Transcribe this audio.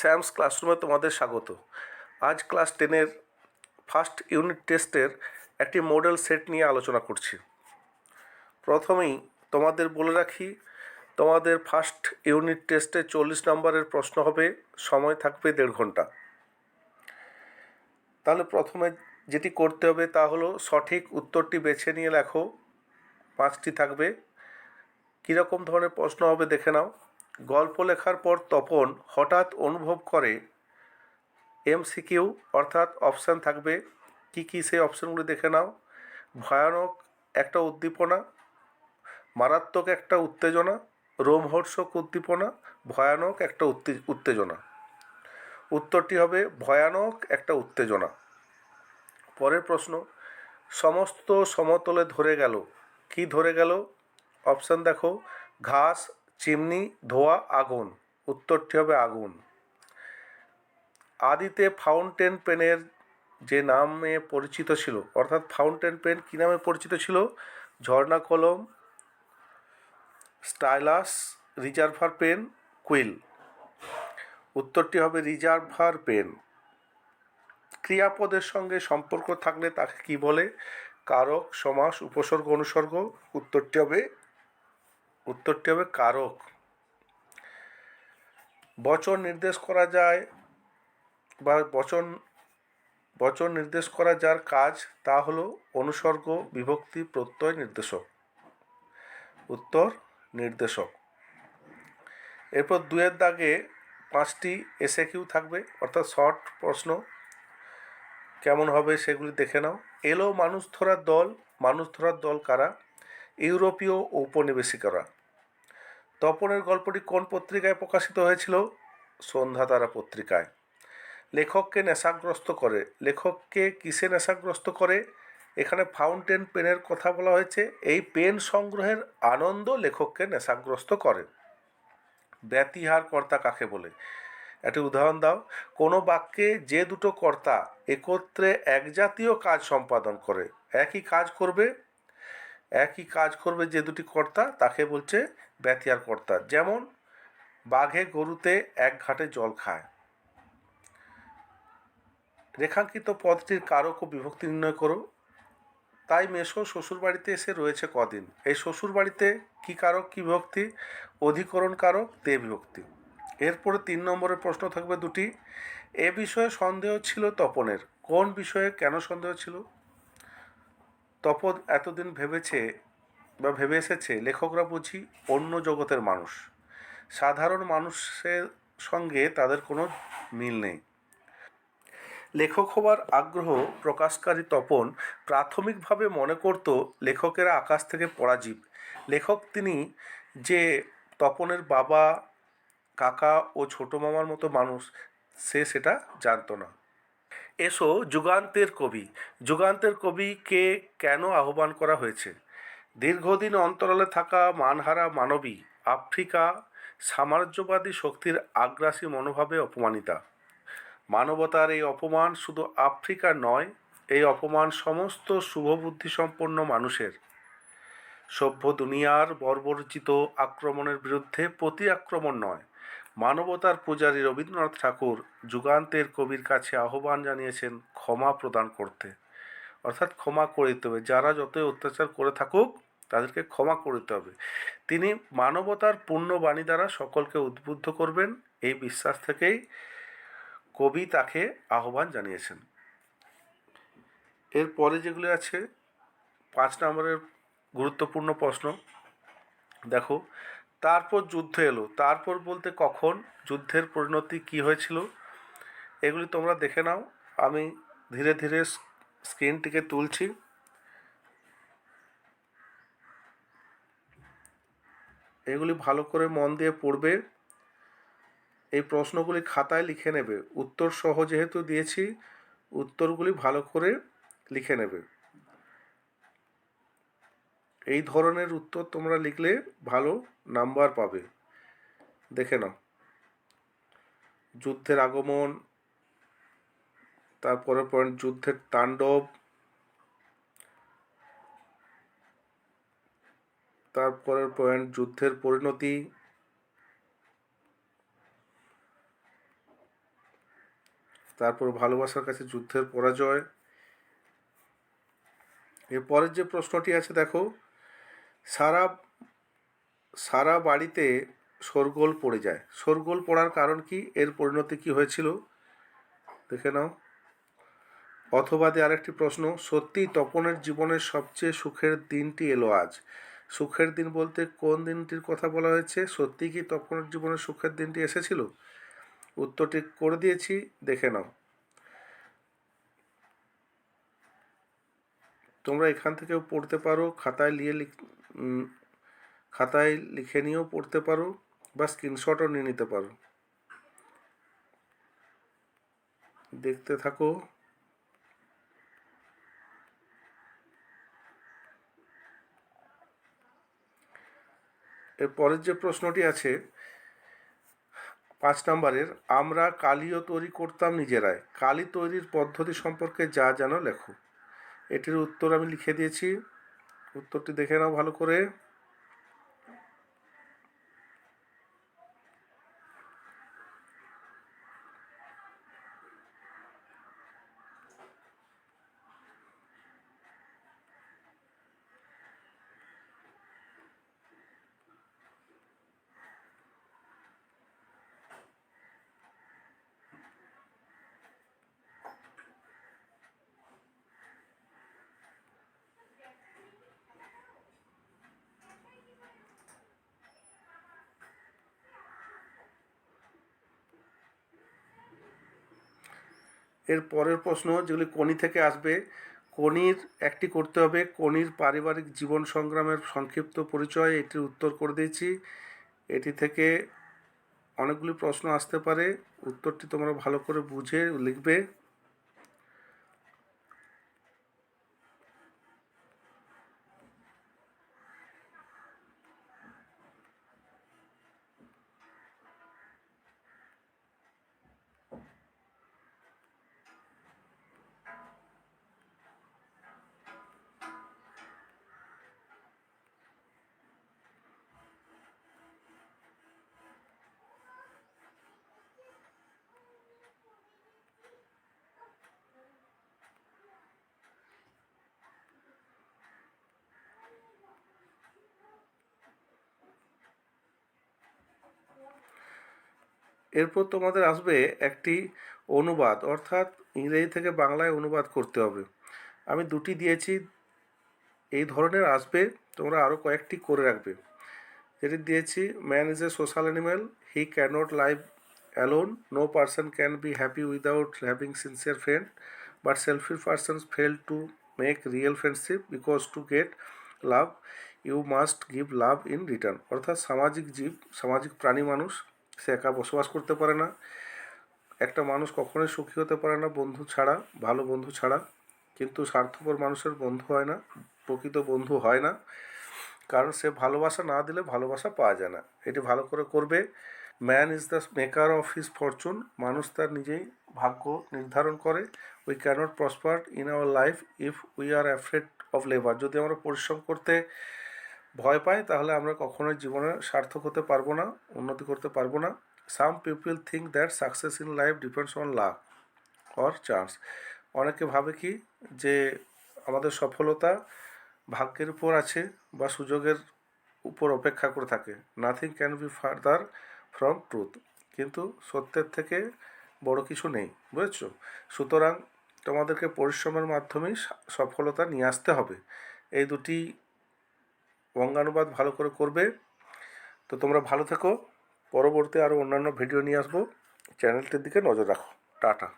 Sam's ক্লাসরুমে তোমাদের স্বাগত। আজ ক্লাস টেনের ফার্স্ট ইউনিট টেস্টের একটি মডেল সেট নিয়ে আলোচনা করছি। প্রথমেই তোমাদের বলে রাখি, তোমাদের ফার্স্ট ইউনিট টেস্টে চল্লিশ নম্বরের প্রশ্ন হবে, সময় থাকবে দেড় ঘণ্টা। তাহলে প্রথমে যেটি করতে হবে তা হলো সঠিক উত্তরটি বেছে নিয়ে লেখো, পাঁচটি থাকবে। কীরকম ধরনের প্রশ্ন হবে দেখে নাও। গল্প লেখার পর তপন হঠাৎ অনুভব করে এমসিকিউ, অর্থাৎ অপশান থাকবে। কি কি সেই অপশানগুলি দেখে নাও। ভয়ানক একটা উদ্দীপনা, মারাত্মক একটা উত্তেজনা, রোমহর্ষক উদ্দীপনা, ভয়ানক একটা উত্তে- উত্তেজনা। উত্তরটি হবে ভয়ানক একটা উত্তেজনা। পরের প্রশ্ন, সমস্ত সমতলে ধরে গেল। কি ধরে গেল? অপশান দেখো, ঘাস চিমনি, ধোয়া, আগুন। উত্তরটি হবে আগুন। আদিতে ফাউন্টেন পেনের যে নামে পরিচিত ছিল, অর্থাৎ ফাউন্টেন পেন কী নামে পরিচিত ছিল? ঝর্ণা কলম, স্টাইলাস, রিজার্ভার পেন, কুইল। উত্তরটি হবে রিজার্ভার পেন। ক্রিয়াপদের সঙ্গে সম্পর্ক থাকলে তাকে কি বলে? কারক, সমাস, উপসর্গ, অনুসর্গ। উত্তরটি হবে উত্তরটি হবে কারক। বচন নির্দেশ করা যায় বা বচন বচন নির্দেশ করা যার কাজ তা হলো অনুসর্গ, বিভক্তি, প্রত্যয়, নির্দেশক। উত্তর, নির্দেশক। এরপর দুয়ের দাগে পাঁচটি এসে কিউ থাকবে, অর্থাৎ শর্ট প্রশ্ন। কেমন হবে সেগুলি দেখে নাও। এলো মানুষ ধরার দল, মানুষ ধরার দল কারা? ইউরোপীয় ঔপনিবেশিকরা। তপনের গল্পটি কোন পত্রিকায় প্রকাশিত হয়েছিল? সন্ধ্যা তারা পত্রিকায়। লেখককে নেশাগ্রস্ত করে। লেখককে কিসে নেশাগ্রস্ত করে? এখানে ফাউন্টেন পেনের কথা বলা হয়েছে। এই পেন সংগ্রহের আনন্দ লেখককে নেশাগ্রস্ত করে। ব্যতিহার কর্তা কাকে বলে? একটি উদাহরণ দাও। কোনো বাক্যে যে দুটো কর্তা একত্রে এক জাতীয় কাজ সম্পাদন করে, একই কাজ করবে? একই কাজ করবে যে দুটি কর্তা, তাকে বলছে ব্যতিহার কর্তা। যেমন, বাঘে গরুতে এক ঘাটে জল খায়। রেখাঙ্কিত পদটির কারক ও বিভক্তি নির্ণয় করো। তাই মেশো শ্বশুরবাড়িতে এসে রয়েছে কদিন। এই শ্বশুরবাড়িতে কী কারক, কী বিভক্তি? অধিকরণ কারক, তে বিভক্তি। এরপরে তিন নম্বরের প্রশ্ন থাকবে দুটি। এ বিষয়ে সন্দেহ ছিল তপনের। কোন বিষয়ে কেন সন্দেহ ছিল? তপন এতদিন ভেবেছে বা ভেবে এসেছে, লেখকরা বুঝি অন্য জগতের মানুষ। সাধারণ মানুষের সঙ্গে তাদের কোনো মিল নেই। লেখক হবার আগ্রহ প্রকাশকারী তপন প্রাথমিকভাবে মনে করত লেখকেরা আকাশ থেকে পরাজীব লেখক তিনি যে তপনের বাবা, কাকা ও ছোটো মামার মতো মানুষ, সে সেটা জানতো না। এসো যুগান্তের কবি। যুগান্তের কবিকে কেন আহ্বান করা হয়েছে? দীর্ঘদিন অন্তরালে থাকা মানহারা মানবী আফ্রিকা সাম্রাজ্যবাদী শক্তির আগ্রাসী মনোভাবে অপমানিতা। মানবতার এই অপমান শুধু আফ্রিকার নয়, এই অপমান সমস্ত শুভবুদ্ধিসম্পন্ন মানুষের। সভ্য দুনিয়ার বর্বরচিত আক্রমণের বিরুদ্ধে প্রতি আক্রমণ নয়, মানবতার পূজারী রবীন্দ্রনাথ ঠাকুর যুগান্তের কবির কাছে আহ্বান জানিয়েছেন ক্ষমা প্রদান করতে। অর্থাৎ ক্ষমা করে দিতে হবে, যারা যতই অত্যাচার করে থাকুক তাদেরকে ক্ষমা করে দিতে হবে। তিনি মানবতার পূর্ণ বাণী দ্বারা সকলকে উদ্বুদ্ধ করবেন। এই বিশ্বাস থেকেই কবি তাকে আহ্বান জানিয়েছেন। এরপরে যেগুলি আছে, পাঁচ নম্বরের গুরুত্বপূর্ণ প্রশ্ন। দেখো, তারপর যুদ্ধ এলো। তারপর বলতে কখন যুদ্ধের পরিণতি কী হয়েছিল, এগুলি তোমরা দেখে নাও। আমি ধীরে ধীরে স্ক্রিনটিকে তুলছি। এগুলি ভালো করে মন দিয়ে পড়বে। এই প্রশ্নগুলি খাতায় লিখে নেবে। উত্তর সহ যেহেতু দিয়েছি, উত্তরগুলি ভালো করে লিখে নেবে। এই ধরনের উত্তর তোমরা লিখলে ভালো নাম্বার পাবে। দেখে নাও। যুদ্ধের আগমন তারপরে পয়েন্ট, যুদ্ধের তাণ্ডব তারপরের পয়েন্ট যুদ্ধের পরিণতি। তারপর ভালোবাসার কাছে যুদ্ধের পরাজয়। এরপরের যে প্রশ্নটি আছে, দেখো, সারা সারা বাড়িতে শোরগোল পড়ে যায়। শোরগোল পড়ার কারণ কি? এর পরিণতি কি হয়েছিল? দেখে নাও। অথবা দিয়ে আরেকটি প্রশ্ন সত্যি তপনের জীবনের সবচেয়ে সুখের দিনটি এলো আজ? সুখের দিন বলতে কোন দিনটির কথা বলা হয়েছে? সত্যি কি তপনের জীবনের সুখের দিনটি এসেছিল? উত্তরটি করে দিয়েছি, দেখে নাও। তোমরা এখান থেকেও পড়তে পারো, খাতায় নিয়ে খাতায় লিখে নিয়েও পড়তে পারো বা স্ক্রিনশটও নিয়ে নিতে পারো। দেখতে থাকো। এর পরের যে প্রশ্নটি আছে, পাঁচ নম্বরের, আমরা কালিও তৈরি করতাম নিজেরাই। কালি তৈরির পদ্ধতি সম্পর্কে যা জানো লেখো। এটির উত্তর আমি লিখে দিয়েছি। উত্তরটি দেখে নাও ভালো করে। এর পরের প্রশ্ন, যেগুলি কোনি থেকে আসবে কোনির একটি করতে হবে। কোনির পারিবারিক জীবন সংগ্রামের সংক্ষিপ্ত পরিচয়, এটির উত্তর করে দিয়েছি। এটি থেকে অনেকগুলি প্রশ্ন আসতে পারে। উত্তরটি তোমরা ভালো করে বুঝে লিখবে। এরপর তোমাদের আসবে একটি অনুবাদ, অর্থাৎ ইংরেজি থেকে বাংলায় অনুবাদ করতে হবে। আমি দুটি দিয়েছি, এই ধরনের আসবে, তোমরা আরও কয়েকটি করে রাখবে। যেটি দিয়েছি man is a social animal he cannot live alone no person can be happy without having sincere friend but selfish persons fail to make real friendship because to get love you must give love in return অর্থাৎ সামাজিক জীব, সামাজিক প্রাণী মানুষ সে একা বসবাস করতে পারে না। একটা মানুষ কখনোই সুখী হতে পারে না বন্ধু ছাড়া, ভালো বন্ধু ছাড়া। কিন্তু স্বার্থপর মানুষের বন্ধু হয় না, প্রকৃত বন্ধু হয় না। কারণ সে ভালোবাসা না দিলে ভালোবাসা পাওয়া যায় না। এটি ভালো করে করবে। Man is the maker of his fortune মানুষ তার নিজেই ভাগ্য নির্ধারণ করে। We cannot prosper in our life if we are afraid of labour যদি আমরা পরিশ্রম করতে ভয় পাই তাহলে আমরা কখনোই জীবনে সার্থক হতে পারব না, উন্নতি করতে পারব না। Some people think that success in life depends on luck or chance অনেকে ভাবে কি যে আমাদের সফলতা ভাগ্যের উপর আছে বা সুযোগের উপর অপেক্ষা করে থাকে। Nothing can be further from truth কিন্তু সত্যের থেকে বড় কিছু নেই, বুঝেছ? সুতরাং তোমাদেরকে পরিশ্রমের মাধ্যমেই সফলতা নিয়ে আসতে হবে। এই দুটি বঙ্গানুবাদ ভালো করে করবে। তো তোমরা ভালো থেকো। পরবর্তী আরও অন্যান্য ভিডিও নিয়ে আসব। চ্যানেলটির দিকে নজর রাখো। টাটা।